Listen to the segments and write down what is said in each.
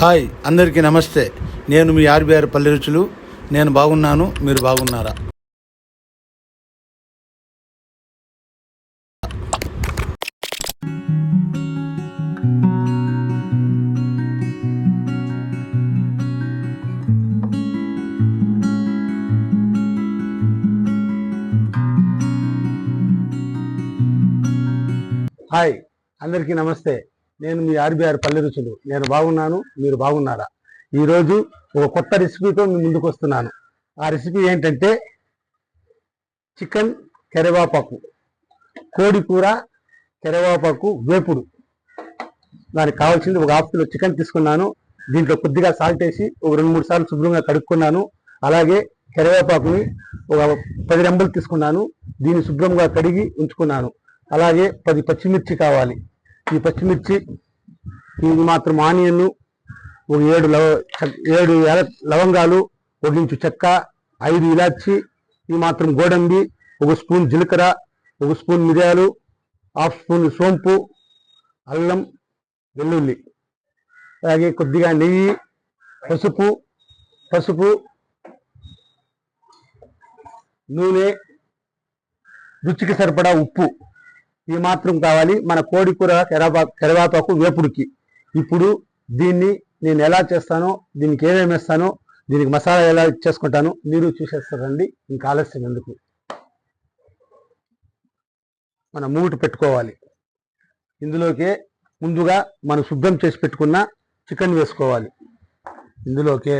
Hi అందరికీ నమస్తే. నేను మీ ఆర్బీఆర్ పల్లె రుచులు. నేను బాగున్నాను మీరు బాగున్నారా? హాయ్ అందరికీ నమస్తే. నేను మీ ఆర్బీఆర్ పల్లె రుచులు. నేను బాగున్నాను మీరు బాగున్నారా? ఈరోజు ఒక కొత్త రెసిపీతో మీ ముందుకు వస్తున్నాను. ఆ రెసిపీ ఏంటంటే చికెన్ కరివేపాకు కోడి కూర కరివేపాకు వేపుడు. దానికి కావాల్సింది ఒక హాఫ్ కిలో చికెన్ తీసుకున్నాను. దీంట్లో కొద్దిగా సాల్ట్ వేసి ఒక రెండు మూడు సార్లు శుభ్రంగా కడుక్కున్నాను. అలాగే కరివేపాకుని ఒక పది రెంబలు తీసుకున్నాను. దీన్ని శుభ్రంగా కడిగి ఉంచుకున్నాను. అలాగే పది పచ్చిమిర్చి కావాలి. ఈ పచ్చిమిర్చి ఇది మాత్రం ఆనియన్ ఒక ఏడు లవ ఏడు లవంగాలు ఒక ఇంచు చెక్క ఐదు ఇలాచి ఇది మాత్రం గోడంబి ఒక స్పూన్ జీలకర్ర ఒక స్పూన్ మిరియాలు హాఫ్ స్పూన్ సోంపు అల్లం వెల్లుల్లి. అలాగే కొద్దిగా నెయ్యి పసుపు పసుపు నూనె రుచికి సరిపడా ఉప్పు. ఈ మాత్రం కావాలి మన కోడి కూర కరివేపా కరివేపాకు వేపుడికి. ఇప్పుడు దీన్ని నేను ఎలా చేస్తానో దీనికి ఏమేమి వేస్తానో దీనికి మసాలా ఎలా చేసుకుంటాను మీరు చూసేస్తారండి. ఇంకా ఆలస్యం ఎందుకు? మన మూటు పెట్టుకోవాలి. ఇందులోకే ముందుగా మనం శుద్ధం చేసి పెట్టుకున్న చికెన్ వేసుకోవాలి. ఇందులోకే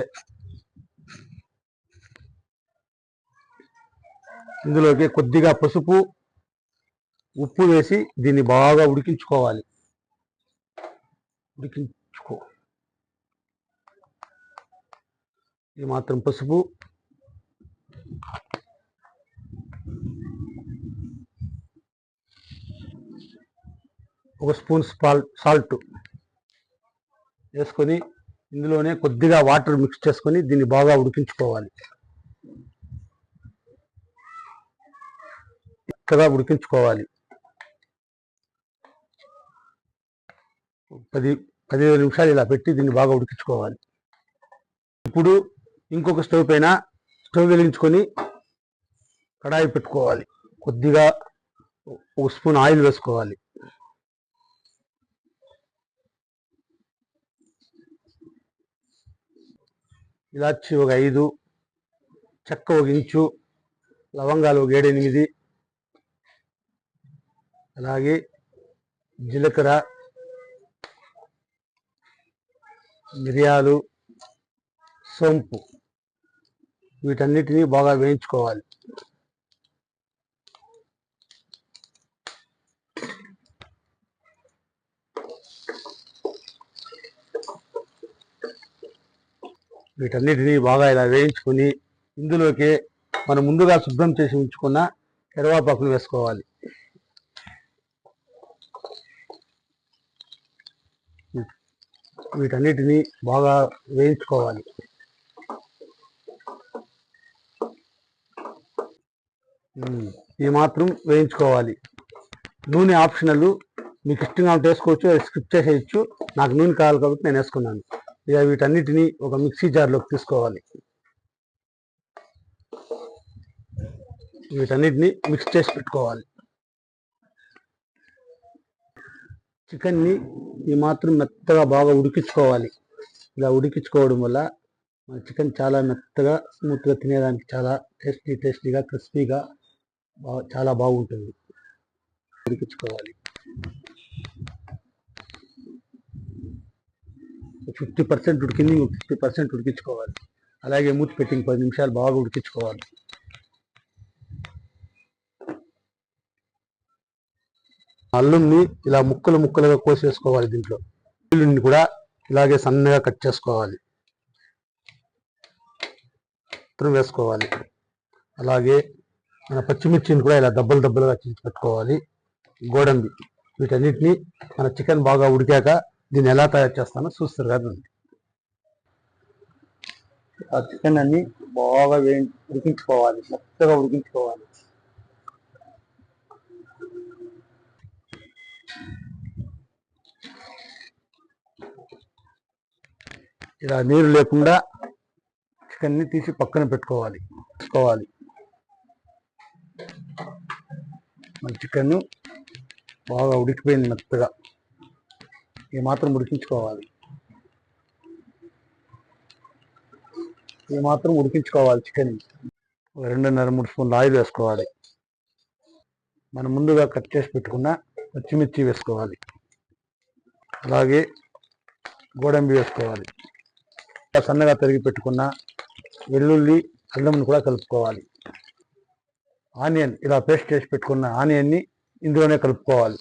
ఇందులోకి కొద్దిగా పసుపు ఉప్పు వేసి దీన్ని బాగా ఉడికించుకోవాలి. ఉడికించుకో. ఇది మాత్రం పసుపు. ఒక స్పూన్ సాల్ట్ సాల్ట్ వేసుకొని ఇందులోనే కొద్దిగా వాటర్ మిక్స్ చేసుకొని దీన్ని బాగా ఉడికించుకోవాలి. చక్కగా ఉడికించుకోవాలి. పది పదిహేను నిమిషాలు ఇలా పెట్టి దీన్ని బాగా ఉడికించుకోవాలి. ఇప్పుడు ఇంకొక స్టవ్ పైన స్టవ్ వెలిగించుకొని కడాయి పెట్టుకోవాలి. కొద్దిగా ఒక స్పూన్ ఆయిల్ వేసుకోవాలి. ఇలాచి ఒక ఐదు చెక్క ఒక ఇంచు లవంగాలు ఒక ఏడెనిమిది అలాగే జీలకర్ర మిరియాలు సోంపు వీటన్నిటిని బాగా వేయించుకోవాలి. వీటన్నిటిని బాగా ఇలా వేయించుకొని ఇందులోకి మనం ముందుగా శుభ్రం చేసి ఉంచుకున్న కరివేపాకును వేసుకోవాలి. వీటన్నిటిని బాగా వేయించుకోవాలి. ఈ మాత్రం వేయించుకోవాలి. నూనె ఆప్షనల్ మీకు ఇష్టంగా ఉంటే వేసుకోవచ్చు స్కిప్ చేసేయచ్చు. నాకు నూనె కావాలి కాబట్టి నేను వేసుకున్నాను. ఇక వీటన్నిటిని ఒక మిక్సీ జార్లోకి తీసుకోవాలి. వీటన్నిటిని మిక్స్ చేసి పెట్టుకోవాలి. చికెన్ని ఈ మాత్రం మెత్తగా బాగా ఉడికించుకోవాలి. ఇలా ఉడికించుకోవడం వల్ల మన చికెన్ చాలా మెత్తగా స్మూత్గా తినేదానికి చాలా టేస్టీ టేస్టీగా క్రిస్పీగా బాగా చాలా బాగుంటుంది. ఉడికించుకోవాలి. ఫిఫ్టీ పర్సెంట్ ఉడికింది ఫిఫ్టీ పర్సెంట్ ఉడికించుకోవాలి. అలాగే మూతి పెట్టి పది నిమిషాలు బాగా ఉడికించుకోవాలి. అల్లంని ఇలా ముక్కలు ముక్కలుగా కోసేసుకోవాలి దీంట్లో. వెల్లుల్లిని కూడా ఇలాగే సన్నగా కట్ చేసుకోవాలి. మొత్తం వేసుకోవాలి. అలాగే మన పచ్చిమిర్చిని కూడా ఇలా దెబ్బలు దబ్బలుగా చేసి పెట్టుకోవాలి. గోడంబి వీటన్నిటిని మన చికెన్ బాగా ఉడికాక దీన్ని ఎలా తయారు చేస్తానో చూస్తారు కదా. ఆ చికెన్ అన్ని బాగా వే ఉడికించుకోవాలి. మెత్తగా ఉడికించుకోవాలి. ఇలా నీరు లేకుండా చికెన్ని తీసి పక్కన పెట్టుకోవాలి. తీసుకోవాలి. మన చికెన్ బాగా ఉడికిపోయింది మెత్తగా. ఈ మాత్రం ఉడికించుకోవాలి. ఈ మాత్రం ఉడికించుకోవాలి చికెన్ ఒక రెండున్నర మూడు స్పూన్లు ఆయిల్ వేసుకోవాలి. మనం ముందుగా కట్ చేసి పెట్టుకున్న పచ్చిమిర్చి వేసుకోవాలి. అలాగే గోడంబి వేసుకోవాలి. సన్నగా తరిగి పెట్టుకున్న వెల్లుల్లి అల్లంను కూడా కలుపుకోవాలి. ఆనియన్ ఇలా పేస్ట్ చేసి పెట్టుకున్న ఆనియన్ని ఇందులోనే కలుపుకోవాలి.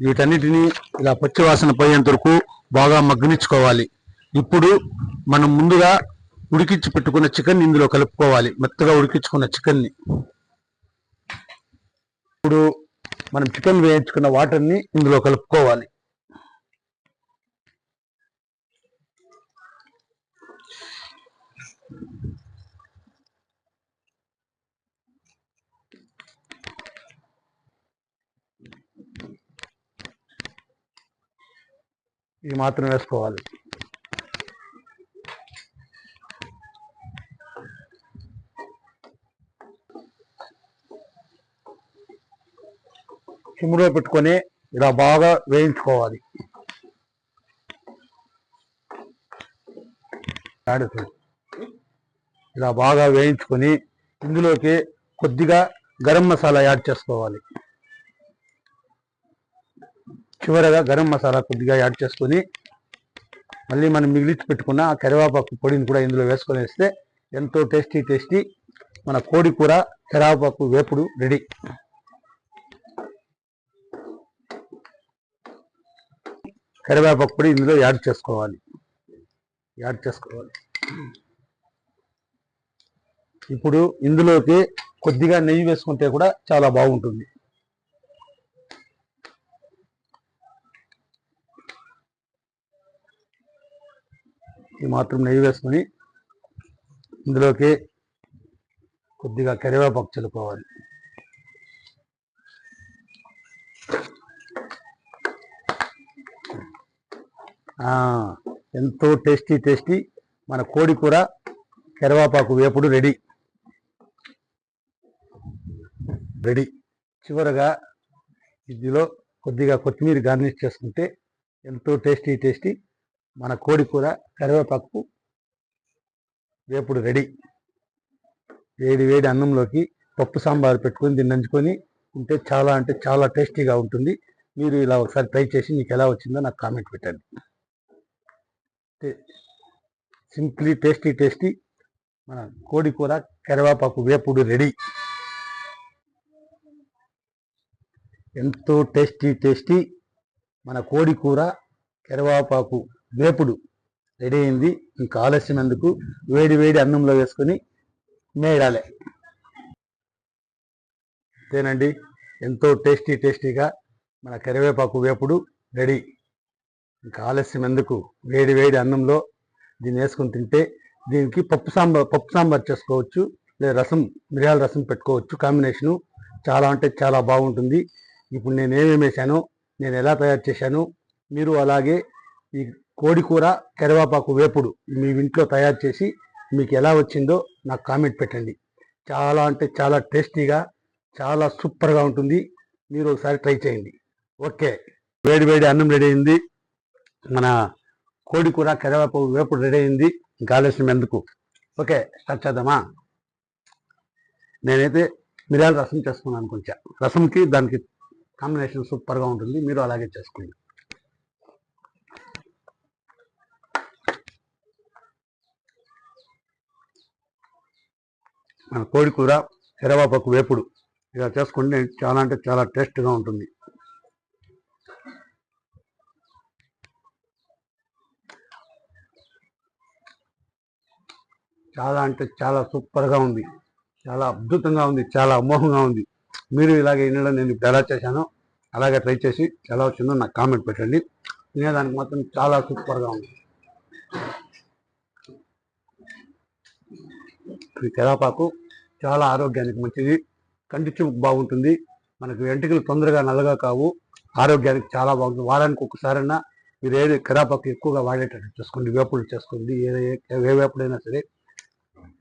వీటన్నిటిని ఇలా పచ్చి వాసన పోయేంత వరకు బాగా మగ్గనిచ్చుకోవాలి. ఇప్పుడు మనం ముందుగా ఉడికించి పెట్టుకున్న చికెన్ ఇందులో కలుపుకోవాలి. మెత్తగా ఉడికించుకున్న చికెన్ని. ఇప్పుడు మనం చికెన్ వేయించుకున్న వాటర్ని ఇందులో కలుపుకోవాలి. ఇది మాత్రం వేసుకోవాలి. సిమ్లో పెట్టుకొని ఇలా బాగా వేయించుకోవాలి. ఇలా బాగా వేయించుకొని ఇందులోకి కొద్దిగా గరం మసాలా యాడ్ చేసుకోవాలి. చివరగా గరం మసాలా కొద్దిగా యాడ్ చేసుకొని మళ్ళీ మనం మిగిలిచి పెట్టుకున్న ఆ కరివేపాకు పొడిని కూడా ఇందులో వేసుకొని వేస్తే ఎంతో టేస్టీ టేస్టీ మన కోడి కూర కరివేపాకు వేపుడు రెడీ. కరివేపాకు పొడి ఇందులో యాడ్ చేసుకోవాలి. యాడ్ చేసుకోవాలి. ఇప్పుడు ఇందులోకి కొద్దిగా నెయ్యి వేసుకుంటే కూడా చాలా బాగుంటుంది. ఈ మాత్రం నెయ్యి వేసుకొని ఇందులోకి కొద్దిగా కరివేపాకు చల్లుకోవాలి. ఎంతో టేస్టీ టేస్టీ మన కోడి కూర కరివేపాకు వేపుడు రెడీ. రెడీ. చివరగా ఇందులో కొద్దిగా కొత్తిమీర గార్నిష్ చేసుకుంటే ఎంతో టేస్టీ టేస్టీ మన కోడి కూర కరివేపాకు వేపుడు రెడీ. వేడి వేడి అన్నంలోకి పప్పు సాంబారు పెట్టుకొని దీన్ని నంచుకొని ఉంటే చాలా అంటే చాలా టేస్టీగా ఉంటుంది. మీరు ఇలా ఒకసారి ట్రై చేసి మీకు ఎలా వచ్చిందో నాకు కామెంట్ పెట్టండి. సింప్లీ టేస్టీ టేస్టీ మన కోడి కూర కరివేపాకు వేపుడు రెడీ. ఎంతో టేస్టీ టేస్టీ మన కోడి కూర కరివేపాకు వేపుడు రెడీ అయింది. ఇంకా ఆలస్యం ఎందుకు? వేడి వేడి అన్నంలో వేసుకొని మేడాలి అంతేనండి ఎంతో టేస్టీ టేస్టీగా మన కరివేపాకు వేపుడు రెడీ. ఇంకా ఆలస్యం ఎందుకు? వేడి వేడి అన్నంలో దీన్ని వేసుకొని తింటే దీనికి పప్పు సాంబార్ పప్పు సాంబార్ చేసుకోవచ్చు లేదా రసం మిరియాల రసం పెట్టుకోవచ్చు. కాంబినేషను చాలా అంటే చాలా బాగుంటుంది. ఇప్పుడు నేను ఏమేమి వేసానో నేను ఎలా తయారు చేశానో మీరు అలాగే ఈ కోడి కూర కరివేపాకు వేపుడు మీ ఇంట్లో తయారు చేసి మీకు ఎలా వచ్చిందో నాకు కామెంట్ పెట్టండి. చాలా అంటే చాలా టేస్టీగా చాలా సూపర్గా ఉంటుంది. మీరు ఒకసారి ట్రై చేయండి. ఓకే. వేడి వేడి అన్నం రెడీ అయింది. మన కోడి కూర కరివేపాకు వేపుడు రెడీ అయింది. ఇంకా ఎందుకు ఓకే స్టార్ట్ చేద్దామా? నేనైతే మిరియాల రసం చేసుకున్నాను కొంచెం. రసంకి దానికి కాంబినేషన్ సూపర్గా ఉంటుంది. మీరు అలాగే చేసుకోండి. మన కోడి కూర కరివేపాకు వేపుడు. ఇలా చేసుకుంటే చాలా అంటే చాలా టేస్ట్గా ఉంటుంది. చాలా అంటే చాలా సూపర్గా ఉంది. చాలా అద్భుతంగా ఉంది. చాలా అమోహంగా ఉంది. మీరు ఇలాగే వినడం నేను ఇప్పుడు ఎలా చేశానో అలాగే ట్రై చేసి ఎలా వచ్చిందో నాకు కామెంట్ పెట్టండి. తినేదానికి మాత్రం చాలా సూపర్గా ఉంది. ఈ కరివేపాకు చాలా ఆరోగ్యానికి మంచిది. కంటి చూపు బాగుంటుంది. మనకు వెంట్రుకలు తొందరగా నల్లగా కావు. ఆరోగ్యానికి చాలా బాగుంటుంది. వారానికి ఒకసారైనా మీరు ఏది కరాపాకు ఎక్కువగా వాడేటట్టు చేసుకోండి. వేపుడు చేసుకోండి. ఏ ఏ- వేపుడైనా సరే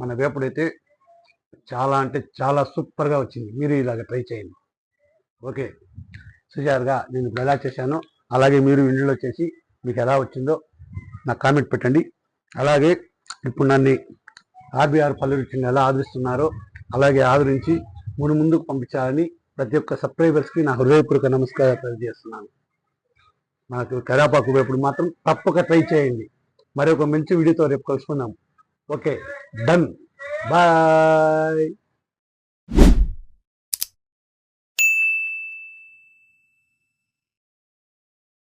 మన వేపుడైతే చాలా అంటే చాలా సూపర్గా వచ్చింది. మీరు ఇలాగ ట్రై చేయండి. ఓకే. సుజారుగా నేను ఇప్పుడు ఎలా చేశానో అలాగే మీరు ఇంట్లో చేసి మీకు ఎలా వచ్చిందో నాకు కామెంట్ పెట్టండి. అలాగే ఇప్పుడు నన్ను ఆర్బీఆర్ పల్లె ఎలా ఆదరిస్తున్నారో అలాగే ఆదరించి ముందు ముందుకు పంపించాలని ప్రతి ఒక్క సబ్స్క్రైబర్స్కి నా హృదయపూర్వక నమస్కారాలు తెలియజేస్తున్నాను. మనకు కరాపాకు వేపుడు మాత్రం తప్పక ట్రై చేయండి. మరొక మంచి వీడియోతో రేపు కలుసుకుందాం. Okay done. బాయ్.